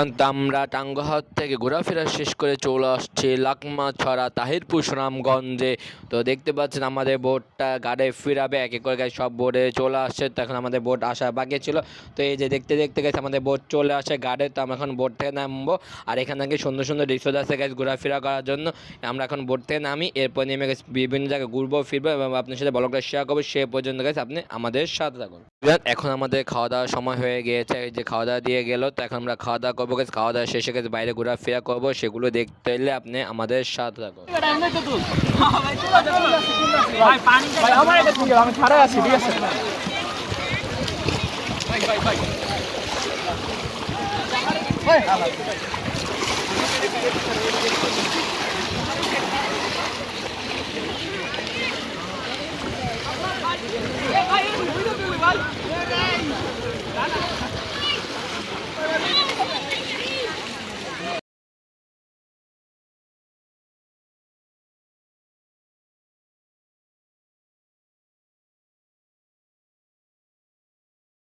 আমরা টাঙ্গহাট থেকে ঘোরাফেরা শেষ করে চলে আসছি লাকমা ছড়া তাহিরপুর, সুনামগঞ্জে। তো দেখতে পাচ্ছেন আমাদের বোটটা গাড়ে ফিরাবে, এক এক করে সব বোটে চলে আসছে। তো এখন আমাদের বোট আসা বাকি ছিল। তো এই যে দেখতে দেখতে গেছে, আমাদের বোট চলে আসে গাড়ে, তো আমরা এখন বোট থেকে নামবো। আর এখান থেকে সুন্দর সুন্দর রিসোর্ট আছে গাছ ঘোরাফেরা করার জন্য। আমরা এখন বোট থেকে নামি, এরপর নেমে গেছে বিভিন্ন জায়গায় ঘুরবো, ফিরবো এবং আপনার সাথে ব্লগটা শেয়ার করব। সে পর্যন্ত গেছে আপনি আমাদের সাথে থাকুন। এখন আমাদের খাওয়া দাওয়ার সময় হয়ে গিয়েছে যে খাওয়া দাওয়া দিয়ে গেল, তো এখন আমরা খাওয়া দাওয়া করব গেছে খাওয়া দাওয়া শেষে গেছে বাইরে ঘোরাফেরা করব সেগুলো দেখতে এলে আপনি আমাদের সাথে ঠিক আছে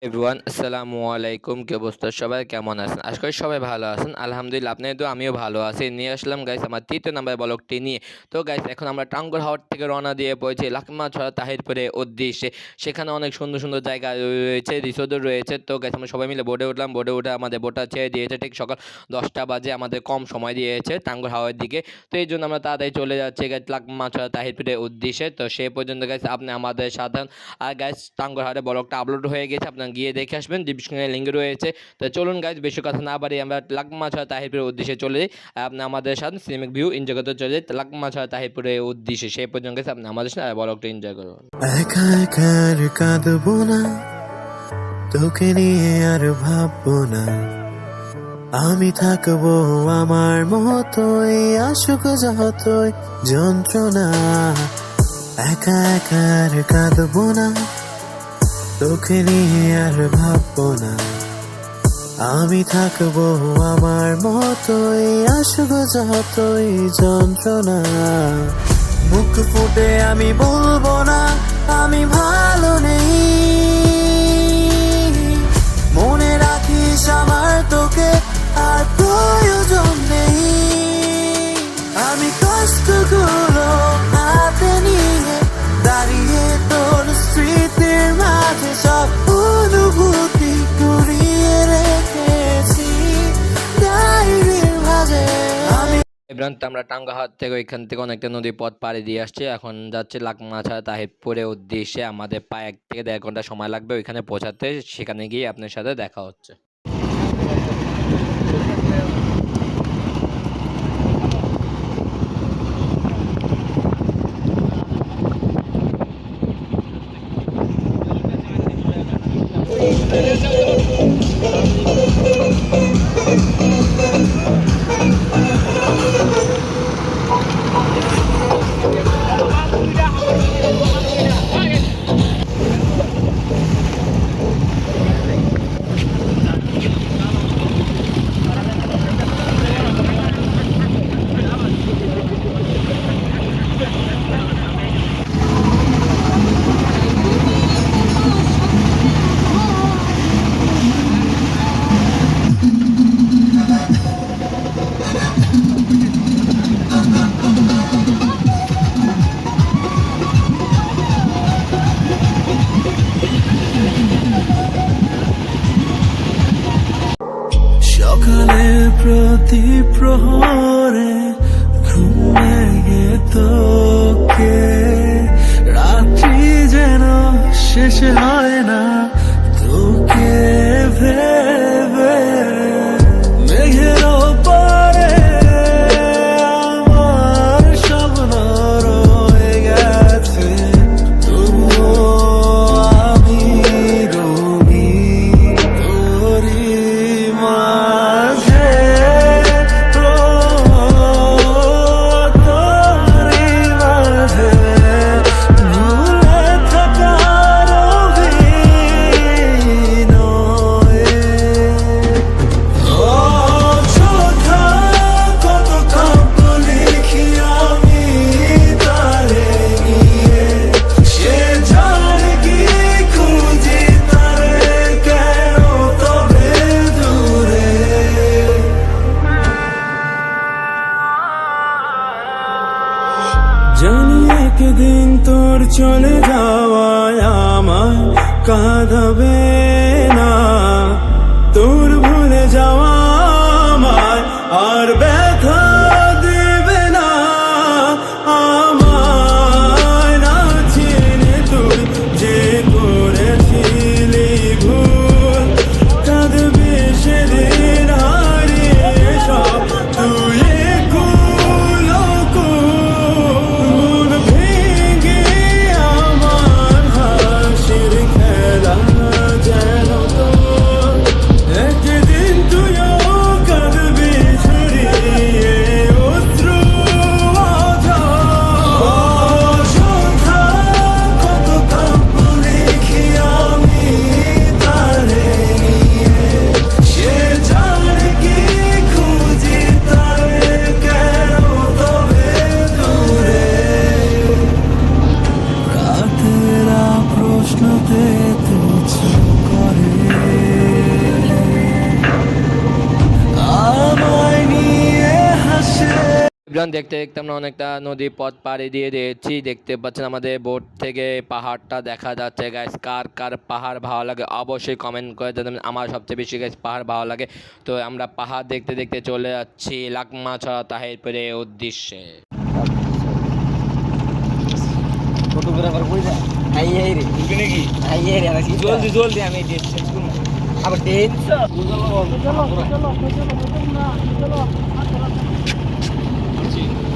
এভরিওয়ান, আসসালামু আলাইকুম। কি অবস্থা? সবাই কেমন আছেন? আশা করি সবাই ভালো আছেন। আলহামদুলিল্লাহ, আপনাদের তো আমিও ভালো আছি। নিয়ে আসলাম গাইস আমার তৃতীয় নাম্বার ব্লগটি নিয়ে। তো গাইস এখন আমরা টাঙ্গর হাওয়ার থেকে রওনা দিয়ে পড়েছি লাকমা ছড়া তাহিরপুরে উদ্দেশ্যে। সেখানে অনেক সুন্দর সুন্দর জায়গা রয়েছে রিসোর্টও রয়েছে। তো গাইস আমরা সবাই মিলে বোর্ডে উঠলাম। বোর্ডে উঠে আমাদের বোটটা ছেড়ে দিয়েছে। ঠিক সকাল দশটা বাজে আমাদের কম সময় দিয়েছে টাঙ্গর হাওয়ার দিকে। তো এই জন্য আমরা তাড়াতাড়ি চলে যাচ্ছি গাইস লাকমা ছড়া তাহিরপুরে উদ্দেশ্যে। তো সে পর্যন্ত গাইস আপনি আমাদের সাধারণ, আর গাইস টাঙ্গর হাওয়ারে ব্লগটা আপলোড হয়ে গেছে। আপনার গিয়ে দেখে আসবেন ডিসক্রিপশনে লিঙ্ক রয়েছে। তো চলুন গাইজ বেশি কথা না বাড়ি আমরা লাকমা ছড়া তাহিরপুরের উদ্দেশ্যে চলে যাই। আপনি আমাদের সাথে সিনেমিক ভিউ এনজয় করতে চলে যাই। লাকমা ছড়া তাহিরপুরের উদ্দেশ্যে সেই পর্যন্ত গেছে। আপনি আমাদের সাথে ব্লগটা এনজয় করুন। একা একা আর না। তোকে নিয়ে আর ভাববো না। আমি থাকব আমার মতোই, আসুক যতই যন্ত্রণা। একা একা আর না। তোকে নিয়ে আর ভাববো না। আমি থাকব আমার মতোই আসুক যতই যন্ত্রণা। মুখ ফুটে আমি বলব না, আমি ভালো নেই। মনে রাখিস আমার তোকে আর প্রয়োজন নেই। আমি কষ্ট কষ্টগুলো অনুভূতি আমরা টাঙ্গাহাট থেকে ওইখান থেকে অনেকটা নদী পথ পাড়ি দিয়ে আসছি। এখন যাচ্ছে লাকমাছা তাহিরপুরের উদ্দেশ্যে। আমাদের প্রায় এক থেকে দেড় ঘণ্টা সময় লাগবে ওইখানে পৌঁছাতে। সেখানে গিয়ে আপনার সাথে দেখা হচ্ছে। চলে যাওয়ায় আমায় কাঁদাবে ইব্রান দেখতে দেখতে আমরা অনেকটা নদী পথ পাড়ি দিয়ে দিয়েছি দেখতে পাচ্ছেন আমাদের বোট থেকে পাহাড়টা দেখা যাচ্ছে গাইস কার কার পাহাড় ভালো লাগে অবশ্যই কমেন্ট করে জানাবেন আমার সবচেয়ে বেশি গাইস পাহাড় ভালো লাগে তো আমরা পাহাড় দেখতে দেখতে চলে যাচ্ছি লাকমা ছড়া তাহিরপুরের উদ্দেশ্যে ফটোগ্রাফার কই যা আই আই রে নাকি আই আই রে জলদি জলদি আমি ডেট শেষ করব আবার energy.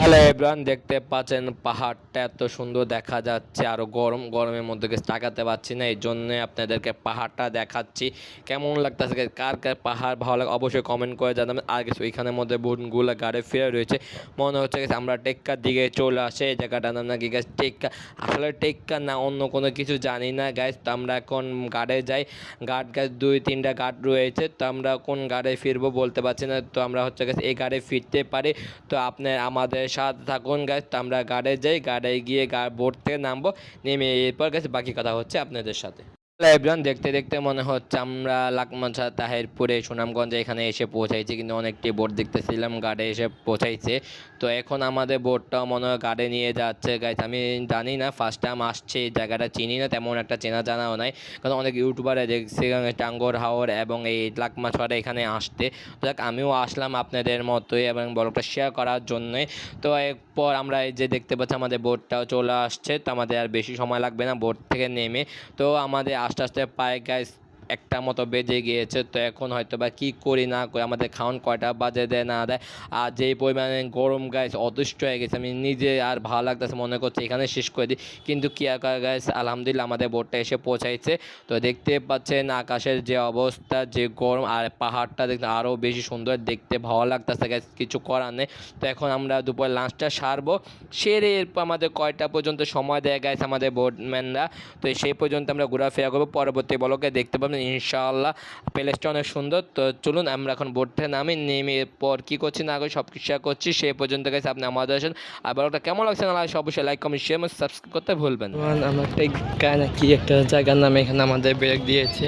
হ্যালো এভরান দেখতে পাচ্ছেন পাহাড়টা এত সুন্দর দেখা যাচ্ছে, আরও গরম, গরমের মধ্যে তাকাতে পারছি না, এই জন্য আপনাদেরকে পাহাড়টা দেখাচ্ছি। কেমন লাগতেছে? কার কার পাহাড় ভালো লাগে অবশ্যই কমেন্ট করে জানাবেন। আর কিছু ওইখানের মধ্যে বোটগুলো গাড়ি ফিরে রয়েছে, মনে হচ্ছে গেছে আমরা টেক্কার দিকে চলে আসে, এই জায়গাটার নাম নাকি গাছ টেক্কা। আসলে টেক্কা না, অন্য কোনো কিছু জানি না গাছ তো আমরা এখন গাড়ে যাই গার্ড গাছ দুই, তিনটা গার্ড রয়েছে, তো আমরা কোন গাড়ে ফিরবো বলতে পারছি না, তো আমরা হচ্ছে গেছে এই গাড়ি ফিরতে পারি। তো আপনি আমাদের সাথে থাকুন গাছ আমরা গাড়ে যাই, গাড়ে গিয়ে গা বোট থেকে নামবো, নেমে এরপর গেছে বাকি কথা হচ্ছে আপনাদের সাথে। এভরান দেখতে দেখতে মনে হচ্ছে আমরা লাকমাছা, তাহেরপুরে, সুনামগঞ্জে এখানে এসে পৌঁছাইছি, কিন্তু অনেকটি বোট দেখতেছিলাম, গাড়ে এসে পৌঁছাইছে। তো এখন আমাদের বোটটাও মনে হয় গাড়ে নিয়ে যাচ্ছে। গাইস আমি জানি না ফার্স্ট টাইম আসছে এই জায়গাটা, চিনি না, তেমন একটা চেনা জানাও নাই, কারণ অনেক ইউটিউবারে দেখছি টাঙ্গর হাওর এবং এই লাকমাছড়া এখানে আসতে। তো যাক, আমিও আসলাম আপনাদের মতোই এবং ব্লগটা শেয়ার করার জন্যই। তো এরপর আমরা এই যে দেখতে পাচ্ছি, আমাদের বোটটাও চলে আসছে, তো আমাদের আর বেশি সময় লাগবে না বোট থেকে নেমে। তো আমাদের আস্তে আস্তে পায়ে গাইস একটা মতো বেজে গিয়েছে, তো এখন হয়তো বা কী করি না করি, আমাদের খাওয়ান কয়টা বাজে দেয় না দেয়। আর যেই পরিমাণে গরম গাইস অদৃষ্ট হয়ে গেছে, আমি নিজে আর ভালো লাগতেছে মনে করছি এখানে শেষ করে দিই। কিন্তু কি আর গাইস আলহামদুলিল্লাহ আমাদের বোটটা এসে পৌঁছাইছে। তো দেখতে পাচ্ছেন আকাশের যে অবস্থা, যে গরম আর পাহাড়টা দেখতে আরও বেশি সুন্দর, দেখতে ভালো লাগতেছে গাইস কিছু করার নেই। তো এখন আমরা দুপুর লাঞ্চটা সারবো। সেরে এরপর আমাদের কয়টা পর্যন্ত সময় দেয় গাইস আমাদের বোটম্যানরা তো সেই পর্যন্ত আমরা ঘোরাফেরা করব। পরবর্তী বলকে দেখতে পাবেন ইনশাআল্লাহ। প্লেসটা অনেক সুন্দর। তো চলুন আমরা এখন থেকে নামি নেমে এরপর কী করছি না করে সব কিছু করছি সেই পর্যন্ত গেছে আপনি আমাদের আসেন। আর বলটা কেমন লাগছে না লাগছে অবশ্যই লাইক কমেন্ট শেয়ার সাবস্ক্রাইব করতে ভুলবেন না। আমার টেক্কা নাকি একটা জায়গার নামে এখানে আমাদের ব্রেক দিয়েছে।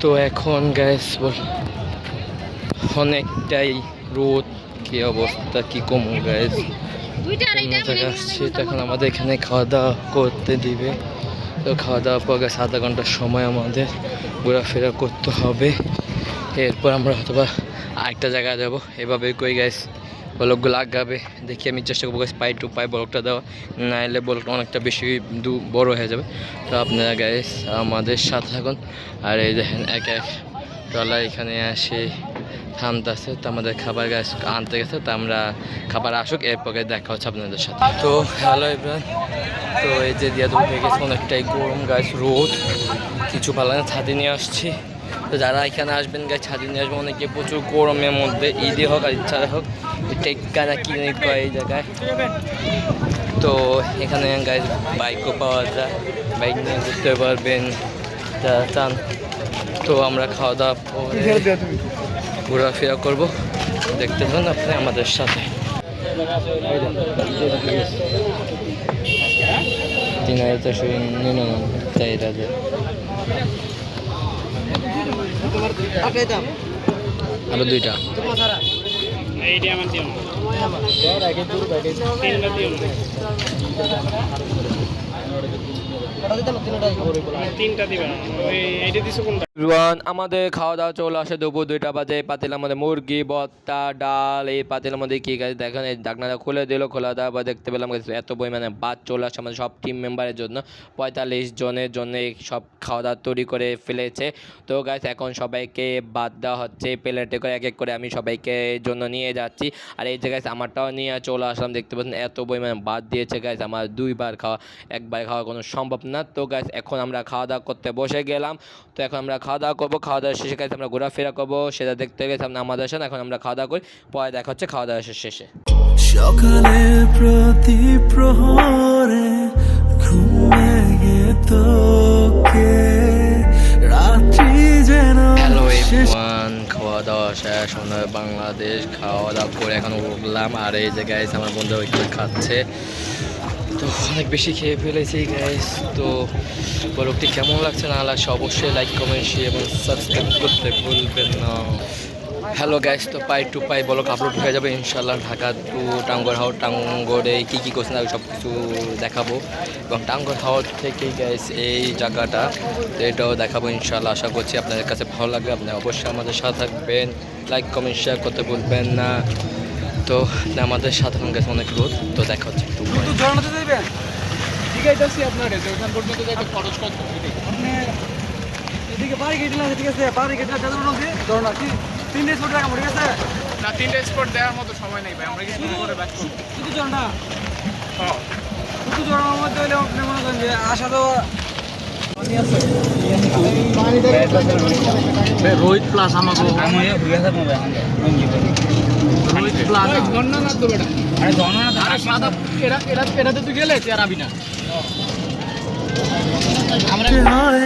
তো এখন গ্যাস অনেকটাই রোদ কি অবস্থা কি কম গ্যাস আসছি তো এখন আমাদের এখানে খাওয়া দাওয়া করতে দিবে। তো খাওয়া দাওয়ার পর গ্যাস আধা ঘণ্টার সময় আমাদের ঘোরাফেরা করতে হবে। এরপর আমরা হয়তো বা আরেকটা জায়গায় যাব। এভাবে কই গ্যাস বলকগুলো আগাবে। দেখি আমি চেষ্টা করব পাই টু পাই বলকটা দেওয়া। না এলে বলকটা অনেকটা বেশি দু বড় হয়ে যাবে। তো আপনারা গ্যাস আমাদের সাথে থাকুন। আর এই দেখেন এক এক ট্রলার এখানে আসে। থামতেছে, তো আমাদের খাবার গাছ আনতে গেছে, তো আমরা খাবার আসুক, এরপর দেখা হচ্ছে আপনাদের সাথে। তো হ্যালো এবার তো এই যে দিয়া তুমি হয়ে গেছে, অনেকটাই গরম গাছ, রোদ, কিছু ভালো না ছাদে নিয়ে আসছি। তো যারা এখানে আসবেন গাছ, ছাদে নিয়ে আসবেন, অনেকে প্রচুর গরমের মধ্যে, ঈদে হোক আর ইচ্ছা হোক টেক্কা না কিনে এই জায়গায়। তো এখানে গাছ বাইকও পাওয়া যায়, বাইক নিয়ে ঘুরতে পারবেন যারা চান তো আমরা খাওয়া দাওয়া ঘোরাফেরা করব। দেখতে থাকুন আপনি আমাদের সাথে। তিন হাজার চারশো চার আরও দুইটা। তিনটা দিবেন। এইটা দিছো কোনটা? এভরিওয়ান আমাদের খাওয়া দাওয়া চলে আসে দুপুর দুইটা বাজে। পাতিলার মধ্যে মুরগি, ভর্তা, ডাল, এই পাতিলার মধ্যে কী গাছ দেখেন, এই ডাকনাটা খুলে দিল, খোলা দেওয়ার পর দেখতে পেলাম গাছ এত পরিমাণে বাদ চলে আসে আমাদের সব টিম মেম্বারের জন্য। পঁয়তাল্লিশ জনের জন্য সব খাওয়া দাওয়া তৈরি করে ফেলেছে। তো গাছ এখন সবাইকে বাদ দেওয়া হচ্ছে প্লেটে করে এক এক করে আমি সবাইকে জন্য নিয়ে যাচ্ছি। আর এই যে গাছ আমারটাও নিয়ে চলে আসলাম, দেখতে পাচ্ছেন এত পরিমাণে বাদ দিয়েছে গাছ আমার দুইবার খাওয়া, একবার খাওয়া কোনো সম্ভব না। তো গাছ এখন আমরা খাওয়া দাওয়া করতে বসে গেলাম। তো এখন আমরা খাওয়া দাওয়া করব খাওয়া দাওয়া শেষে গাছ আমরা ঘোরাফেরা করব সেটা দেখতে গেছে আমরা আমাদের সাথে এখন আমরা খাওয়া দাওয়া করি পরে দেখা হচ্ছে খাওয়া দাওয়া শেষে। সকালে প্রতি প্রহরে ঘুমে তোকে রাত্রি যেন খাওয়া দাওয়া শেষ বাংলাদেশ খাওয়া দাওয়া করে এখন উঠলাম আর এই যে গাইস আমার বন্ধু ওইখানে খাচ্ছে। তো অনেক বেশি খেয়ে ফেলেছি গাইস তো ব্লগটি কেমন লাগছে না লাগছে অবশ্যই লাইক কমেন্ট শেয়ার এবং সাবস্ক্রাইব করতে ভুলবেন না। হ্যালো গ্যাস তো পাই টু পাই ব্লগ আপলোড হয়ে যাবে ইনশাল্লাহ ঢাকা টু টাঙ্গর হাওড় টাঙ্গরে কী কী করছেন আমি সব কিছু দেখাবো। এবং টাঙ্গর হাওড় থেকে গ্যাস এই জায়গাটা, তো এটাও দেখাবো ইনশাল্লাহ আশা করছি আপনাদের কাছে ভালো লাগবে। আপনি অবশ্যই আমাদের সাথে থাকবেন। লাইক কমেন্ট শেয়ার করতে ভুলবেন না। তো আমাদের সাধারণ গেছে অনেক রোদ তো দেখা হচ্ছে একটু। এদিকে ঠিক আছে? যাদের মধ্যে ধরো না কি? তিন ডেজ রাখা ঠিক আছে? না তিনটা স্পট দেওয়ার মতো সময় নেই ভাই আমরা কি শুরু করে ব্যাক করব। শুধু হ্যাঁ শুধু জনের মধ্যে হলে আপনি মনে করেন যে আশা তো রোহিত প্লাস আমাকে এরাতে তুই গেলে আর আবি না। হয়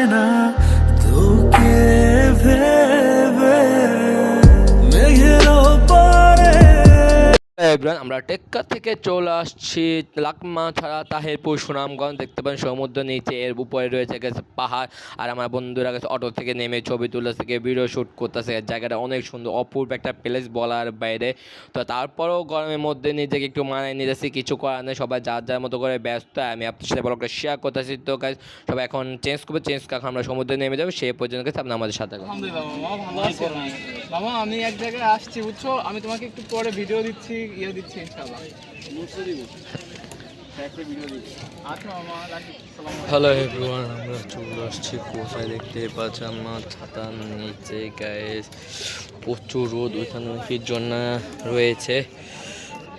আমরা টেক্কা থেকে চলে আসছি। লাকমা ছাড়া তাহেরপুর, সুনামগঞ্জ দেখতে পান সমুদ্র নিচে, এর উপরে রয়েছে গেছে পাহাড়। আর আমার বন্ধুরা গেছে অটো থেকে নেমে ছবি তুলতেছে ভিডিও শ্যুট করতেছে। জায়গাটা অনেক সুন্দর, অপূর্ব একটা প্লেস বলার বাইরে। তো তারপরেও গরমের মধ্যে নিজেকে একটু মানায় নিতেছি, কিছু করার নেই, সবাই যার যার মতো করে ব্যস্ত। আমি আপনার সাথে ব্লগটা শেয়ার করতেছি। তো গাছ সবাই এখন চেঞ্জ করবে চেঞ্জ করে আমরা সমুদ্রে নেমে যাব সেই পর্যন্ত গেছে, আপনি আমাদের সাথে মামা, আমি এক জায়গায় আসছি, বুঝছ? আমি তোমাকে একটু পরে ভিডিও দিচ্ছি ইয়ে দিচ্ছি হ্যালো এভরিওয়ান আমরা চলে আসছি। কোথায় দেখতে পাচ্ছি আমার ছাতার নিচে গায়ে প্রচুর রোদ ওইখানে জন্য রয়েছে।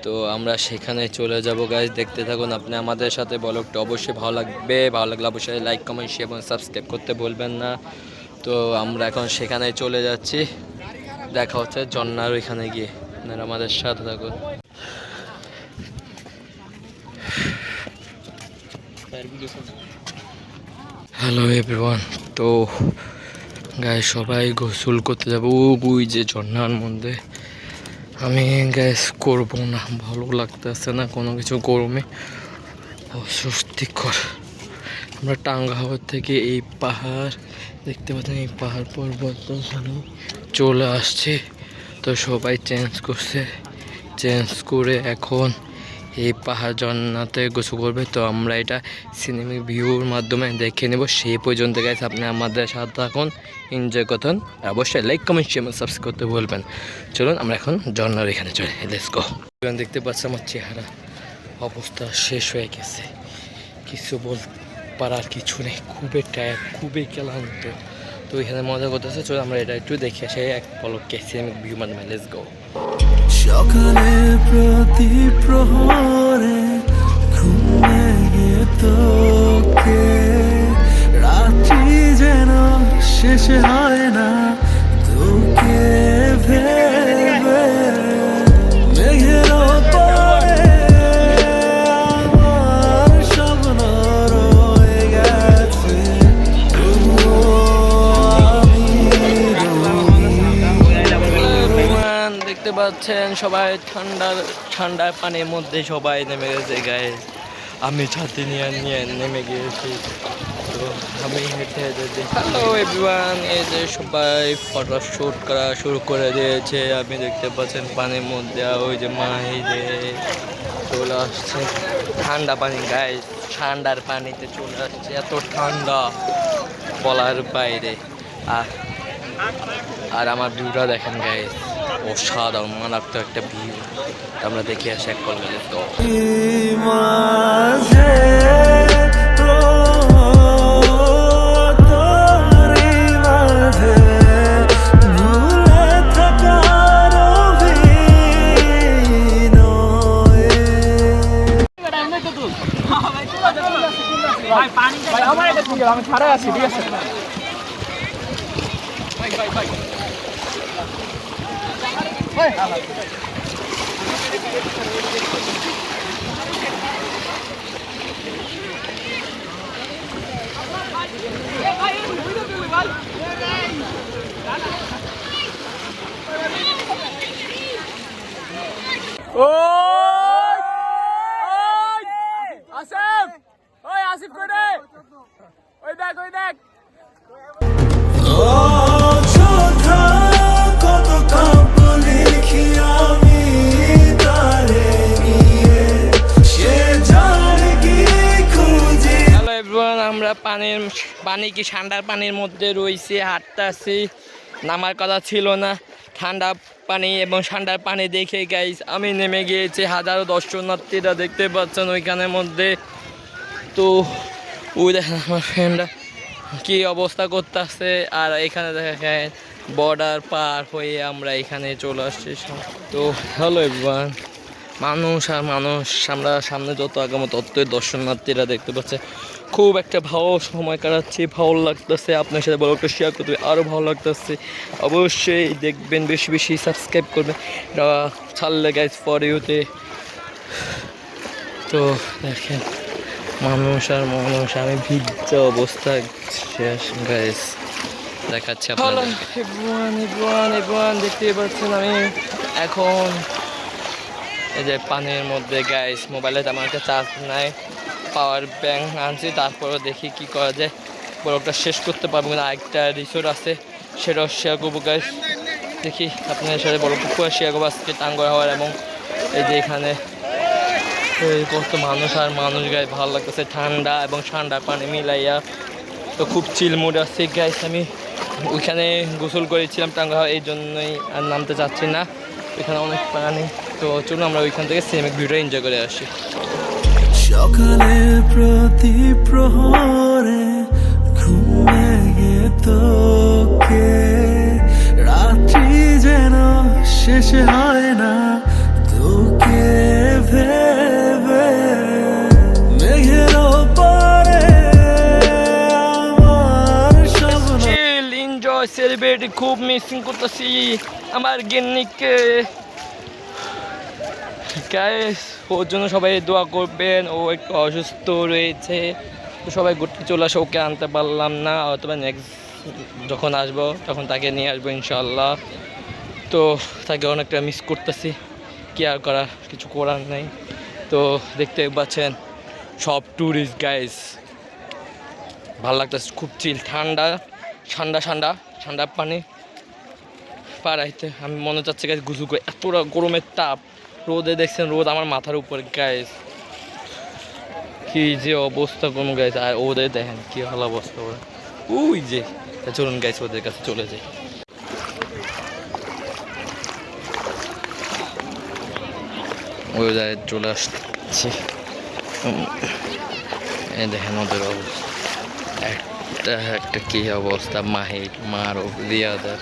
তো আমরা সেখানে চলে যাব গাইজ দেখতে থাকুন আপনি আমাদের সাথে ব্লগটা অবশ্যই ভালো লাগবে। ভালো লাগলে অবশ্যই লাইক কমেন্ট শেয়ার এবং সাবস্ক্রাইব করতে বলবেন না। তো আমরা এখন সেখানে চলে যাচ্ছি। দেখা হচ্ছে জন্নার ওইখানে গিয়ে। আপনারা আমাদের সাথে থাকুন। হ্যালো এভরিওয়ান তো গায়ে সবাই গোসল করতে যাব। ওই যে ঝর্নার মধ্যে আমি গ্যাস করব না, ভালো লাগতেছে না কোনো কিছু গরমে অস্বস্তিকর। আমরা টাঙ্গাহাওয়ার থেকে এই পাহাড়, দেখতে পাচ্ছেন এই পাহাড় পর্বত ওখানে চলে আসছে। তো সবাই চেঞ্জ করছে। চেঞ্জ করে এখন এই পাহাড় ঝর্ণাতে গোসল করবে। তো আমরা এটা সিনেমিক ভিউর মাধ্যমে দেখে নেব। সেই পর্যন্ত গেছে আপনি আমাদের সাথে থাকুন এনজয় আর অবশ্যই লাইক কমেন্ট শেয়ার সাবস্ক্রাইব করতে বলবেন চলুন আমরা এখন ঝর্ণার এখানে চলে লেটস গো দেখতে পাচ্ছি আমার চেহারা। অবস্থা শেষ হয়ে গেছে। কিছু বল পারার কিছু নেই। খুবই টায়ার্ড খুবই ক্লান্ত। তো এখানে মজা করতেছে, চলো আমরা এটা একটু দেখে আসে, এক পলককে সিনেমিক ভিউ মাধ্যমে লেটস গো সকালে প্রতি প্রহরে ঘুমে তোকে, রাত্রি যেন শেষ হয় না। পাচ্ছেন সবাই ঠান্ডার ঠান্ডা পানির মধ্যে সবাই নেমে গেছে গায়ে আমি ছাতি নিয়ে নিয়ে নেমে গিয়েছি। তো আমি হেঁটে হেঁটে হ্যালো এভরিওয়ান এই যে সবাই ফটো শ্যুট করা শুরু করে দিয়েছে। আপনি দেখতে পাচ্ছেন পানির মধ্যে ওই যে মাহি যে চলে আসছে। ঠান্ডা পানি গায়ে ঠান্ডার পানিতে চলে আসছে। এত ঠান্ডা বলার বাইরে। আর আর আমার ভিউটা দেখেন গায়ে অসাধারণ মারাত্মক একটা ভিউ আমরা দেখে আসি এক কলকাতা তো থাকার অভিনয়ে ভাই ঠিক আছে? আমি ছাড়া আছি ঠিক আছে আসিফ পানি কি ঠান্ডার পানির মধ্যে রয়েছি হাঁটতে আসি নামার কথা ছিল না। ঠান্ডা পানি এবং ঠান্ডার পানি দেখে গাইস আমি নেমে গিয়েছি, হাজারো দর্শনার্থীরা দেখতে পাচ্ছেন ওইখানের মধ্যে। তো, ওই দেখেন আমার ফ্রেন্ডরা কি অবস্থা করতেছে। আর এখানে দেখা যায় বর্ডার পার হয়ে আমরা এখানে চলে আসছি। তো হ্যালো এভরিওয়ান মানুষ আর মানুষ, আমরা সামনে যত আগামো ততই দর্শনার্থীরা দেখতে পাচ্ছে। খুব একটা ভালো সময় কাটাচ্ছি ভালো লাগতেছে। আপনার সাথে বড় একটা শেয়ার করতে আরও ভালো লাগতেছে। অবশ্যই দেখবেন বেশি বেশি সাবস্ক্রাইব করবেন। ছাড়লে গাইজ ফর ইউতে তো। দেখেন মানুষ আর মানুষ আমি ভিজ্জ অবস্থা শেষ গাইজ দেখাচ্ছি এভরিওয়ান দেখতেই পাচ্ছেন আমি এখন। এই যে পানির মধ্যে গাইস মোবাইলে তেমন একটা চার্জ নাই। পাওয়ার ব্যাংক আনছি, তারপরেও দেখি কি করা যায়। ব্লগটা শেষ করতে পারব না, আরেকটা রিসোর্ট আছে, সেটাও শেয়ার করব গাইস দেখি আপনাদের সাথে বড় পুকুর শেয়ার করব। আজকে টাঙ্গর হওয়ার এবং এই যে এখানে কত মানুষ আর মানুষ গায়ে ভালো লাগতেছে। ঠান্ডা এবং ঠান্ডা পানি মিলাইয়া তো খুব চিল মুড আছে গাইস আমি। ওইখানে গোসল করেছিলাম টাঙ্গা এই জন্যই আর নামতে চাচ্ছি না। এখানে অনেক পানি, তো চলুন আমরা ওইখান থেকে সিনেমিক ভিডিও এনজয় করে আসি। সকালে প্রতি প্রহরে ঘুমিয়ে তোকে, রাত্রি যেন শেষ হয় না, তোকে ভেবে খুব মিসিং করতেছি। আমার গিন্নিকে গাইস ওর জন্য সবাই দোয়া করবেন, ও একটু অসুস্থ রয়েছে। তো সবাই ঘুরতে চলে আসে, ওকে আনতে পারলাম না, অথবা নেক্সট যখন আসব, তখন তাকে নিয়ে আসব ইনশাল্লাহ তো তাকে অনেকটা মিস করতেছি, কি আর করা কিছু করার নেই। তো দেখতে পাচ্ছেন, সব ট্যুরিস্ট গাইস ভালো লাগতেছে, খুব চিল ঠান্ডা ঠান্ডা ঠান্ডা ঠান্ডা পানি। পাড়াইতে আমি মনে চাচ্ছে গাছ গুসু করে, এতটা গরমের তাপ। রোদে দেখছেন রোদ আমার মাথার উপর গাইস কি যে অবস্থা কোনো গাইস আর ওদের দেখেন কি ভালো অবস্থা ওরা। ওই যে চলুন গাইস ওদের কাছে চলে যাই। ওদের চলে আসছি। দেখেন ওদের অবস্থা। একটা একটা কি অবস্থা, মাহির মারো রিয়াদার।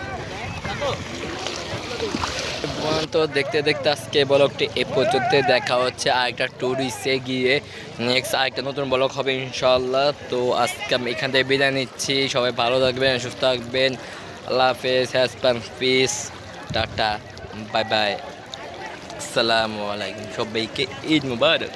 তো দেখতে দেখতে আজকে ব্লগটি এ পর্যন্ত দেখা হচ্ছে। আরেকটা ট্যুরিস্টে গিয়ে নেক্সট আরেকটা নতুন ব্লগ হবে ইনশাল্লাহ তো আজকে আমি এখান থেকে বিদায় নিচ্ছি। সবাই ভালো থাকবেন, সুস্থ থাকবেন। আল্লাহ হাফেজ হ্যাসপান পিস টাটা বাই বাই আসসালামু আলাইকুম, সবাইকে ঈদ মুবারক।